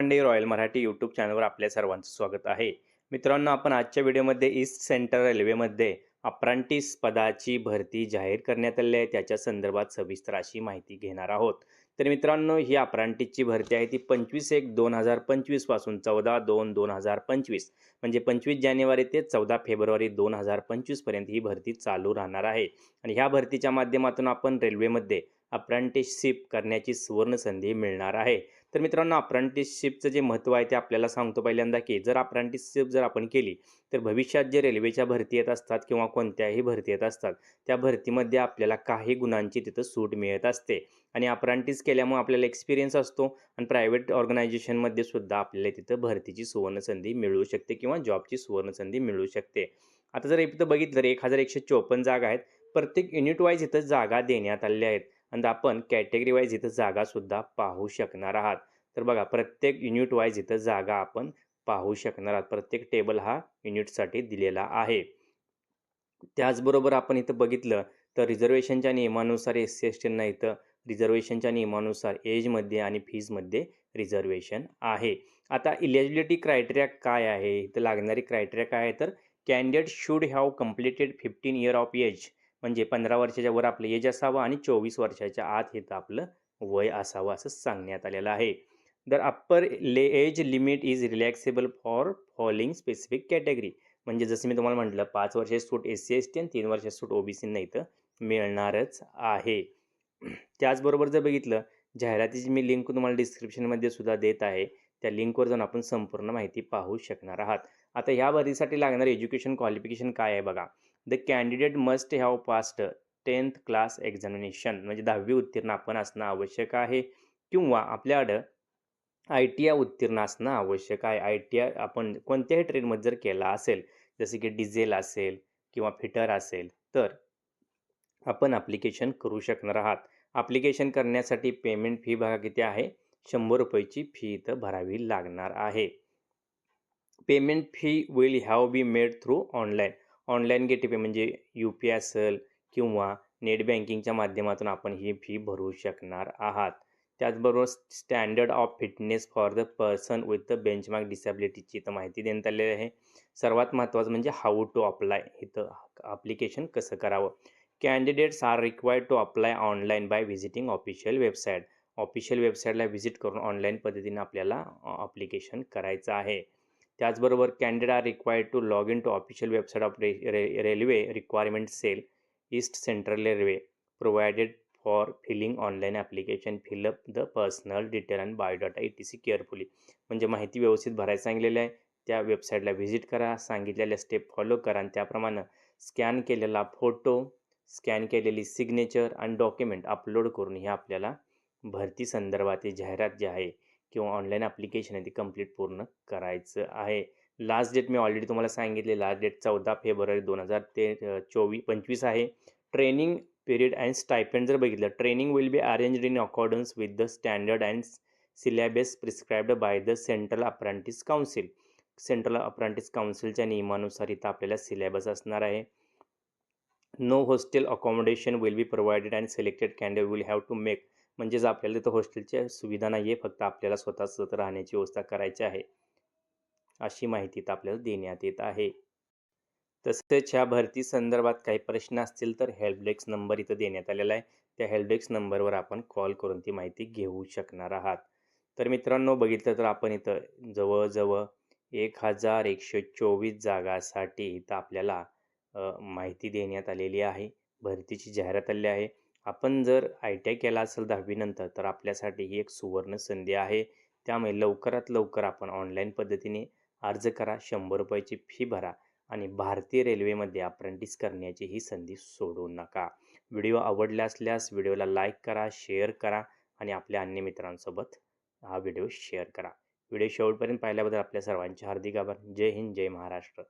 मंडई royal Marathi YouTube चॅनलवर आपल्या सर्वांचं स्वागत आहे. मित्रांनो आपण आजच्या व्हिडिओमध्ये ईस्ट सेंट्रल रेल्वेमध्ये अप्रांटिस पदाची भरती जाहीर करण्यात आली आहे. त्याच्या संदर्भात सविस्तर अशी माहिती घेणार आहोत. तर मित्रांनो ही अप्रांटिसची भरती आहे. ती पंचवीस एक दोन हजार पंचवीसपासून चौदा दोन दोन हजार पंचवीस म्हणजे पंचवीस जानेवारी ते चौदा फेब्रुवारी दोन हजार पंचवीसपर्यंत ही भरती चालू राहणार आहे. आणि ह्या भरतीच्या माध्यमातून आपण रेल्वेमध्ये अप्रांटिसशिप करण्याची सुवर्ण संधी मिळणार आहे. तर मित्रांनो अप्रांटिसशिपचं जे महत्त्व आहे ते आपल्याला सांगतो पहिल्यांदा की जर अप्रांटिसशिप जर आपण केली तर भविष्यात जे रेल्वेच्या भरती येत असतात किंवा कोणत्याही भरती येत असतात त्या भरतीमध्ये आपल्याला काही गुणांची तिथं सूट मिळत असते. आणि अप्रांटिस केल्यामुळे आपल्याला एक्सपिरियन्स असतो आणि प्रायव्हेट ऑर्गनायझेशनमध्ये सुद्धा आपल्याला तिथं भरतीची सुवर्णसंधी मिळू शकते किंवा जॉबची सुवर्णसंधी मिळू शकते. आता जर इथं बघितलं तर एक हजार एकशे चोपन्न जागा आहेत. प्रत्येक युनिट वाईज इथं जागा देण्यात आलेल्या आहेत. आणि आपण कॅटेगरी वाईज इथं जागासुद्धा पाहू शकणार आहात. तर बघा प्रत्येक युनिट वाईज इथं जागा आपण पाहू शकणार आहात. प्रत्येक टेबल हा युनिटसाठी दिलेला आहे. त्याचबरोबर आपण इथं बघितलं तर रिझर्वेशनच्या नियमानुसार एस सी एस टींना इथं रिझर्वेशनच्या नियमानुसार एजमध्ये आणि फीजमध्ये रिझर्वेशन आहे. आता इलिजिबिलिटी क्रायटेरिया काय आहे? इथं लागणारी क्रायटेरिया काय आहे? तर candidate should have completed fifteen year of age म्हणजे पंधरा वर्षाच्या वर आपलं एज असावं आणि चोवीस वर्षाच्या आत हे आपलं वय असावं असं सांगण्यात आलेलं आहे. दर अप्पर ले age limit is relaxable for falling specific category म्हणजे जसं मी तुम्हाला म्हटलं पाच वर्षाची सूट एस सी एस टी आणि तीन वर्षाची सूट ओ बी सींना इथं मिळणारच आहे. त्याचबरोबर जर बघितलं जाहिरातीची मी लिंक तुम्हाला डिस्क्रिप्शनमध्ये सुद्धा देत आहे. त्या लिंकवर जाऊन आपण संपूर्ण माहिती पाहू शकणार आहात. आता ह्या भरतीसाठी लागणार एज्युकेशन क्वालिफिकेशन काय आहे बघा? The candidate must have passed tenth class examination म्हणजे दहावी उत्तीर्ण आपण असणं आवश्यक आहे किंवा आपल्याकडं आय टी आय उत्तीर्ण असणं आवश्यक आहे. आय टी आय आपण कोणत्याही ट्रेनमध्ये जर केला असेल जसे की डिझेल असेल किंवा फिटर असेल तर आपण ॲप्लिकेशन करू शकणार आहात. ॲप्लिकेशन करण्यासाठी पेमेंट फी बघा किती आहे? शंभर रुपयाची फी इथं भरावी लागणार आहे. Payment fee will have be made through online online gateway म्हणजे यू पी आय असेल किंवा नेट बँकिंगच्या माध्यमातून आपण ही फी भरू शकणार आहात. त्याचबरोबर standard of fitness for the person with the benchmark डिसॅबिलिटीची इथं माहिती देण्यात आलेली आहे. सर्वात महत्त्वाचं म्हणजे हाऊ टू अप्लाय इथं ॲप्लिकेशन कसं करावं? Candidates are required to apply online by visiting official website official वेबसाईटला व्हिजिट करून ऑनलाईन पद्धतीने आपल्याला ॲप्लिकेशन करायचं आहे. त्याचबरोबर candidate are required to log in to official website of re railway requirement cell east central railway provided for filling online application fill up the personal detail and biodata E T C carefully म्हणजे माहिती व्यवस्थित भरायला सांगलेलं आहे. त्या वेबसाईटला visit करा. सांगितलेल्या step follow करा. आणि त्याप्रमाणे स्कॅन केलेला फोटो स्कॅन केलेली सिग्नेचर आणि डॉक्युमेंट अपलोड करून हे आपल्याला भरती संदर्भातील जाहिरात जी आहे किंवा ऑनलाईन ॲप्लिकेशन आहे ती कंप्लीट पूर्ण करायचं आहे. लास्ट डेट मी ऑलरेडी तुम्हाला सांगितले लास्ट डेट चौदा फेब्रुवारी दोन हजार ते चोवीस पंचवीस आहे. ट्रेनिंग पिरियड अँड स्टायपेंड जर बघितलं training will be arranged in accordance with the standard and syllabus prescribed by the central apprentice council central apprentice काउन्सिलच्या नियमानुसार इथं आपल्याला सिलेबस असणार आहे. No hostel accommodation will be provided and selected candidate will have to make म्हणजेच आपल्याला तिथं हॉस्टेलच्या सुविधा नाही आहे फक्त आपल्याला स्वतः राहण्याची व्यवस्था करायची आहे. अशी माहिती तर आपल्याला देण्यात येत आहे. तसेच ह्या भरती संदर्भात काही प्रश्न असतील तर हेल्पडेस्क नंबर इथं देण्यात आलेला आहे. त्या हेल्पडेस्क नंबरवर आपण कॉल करून ती माहिती घेऊ शकणार आहात. तर मित्रांनो बघितलं तर आपण इथं जवळजवळ एक हजार एकशे चोवीस जागासाठी इथं आपल्याला माहिती देण्यात आलेली आहे. भरतीची जाहिरात आली आहे. आपण जर आय टी आय केला असेल दहावीनंतर तर आपल्यासाठी ही एक सुवर्ण संधी आहे. त्यामुळे लवकरात लवकर आपण ऑनलाईन पद्धतीने अर्ज करा शंभर रुपयाची फी भरा आणि भारतीय रेल्वेमध्ये अप्रेंटिस करण्याची ही संधी सोडू नका. व्हिडिओ आवडला असल्यास व्हिडिओला लाईक करा शेअर करा आणि आपल्या अन्य मित्रांसोबत हा व्हिडिओ शेअर करा. व्हिडिओ शेवटपर्यंत पाहिल्याबद्दल आपल्या सर्वांचे हार्दिक आभार. जय हिंद जय महाराष्ट्र.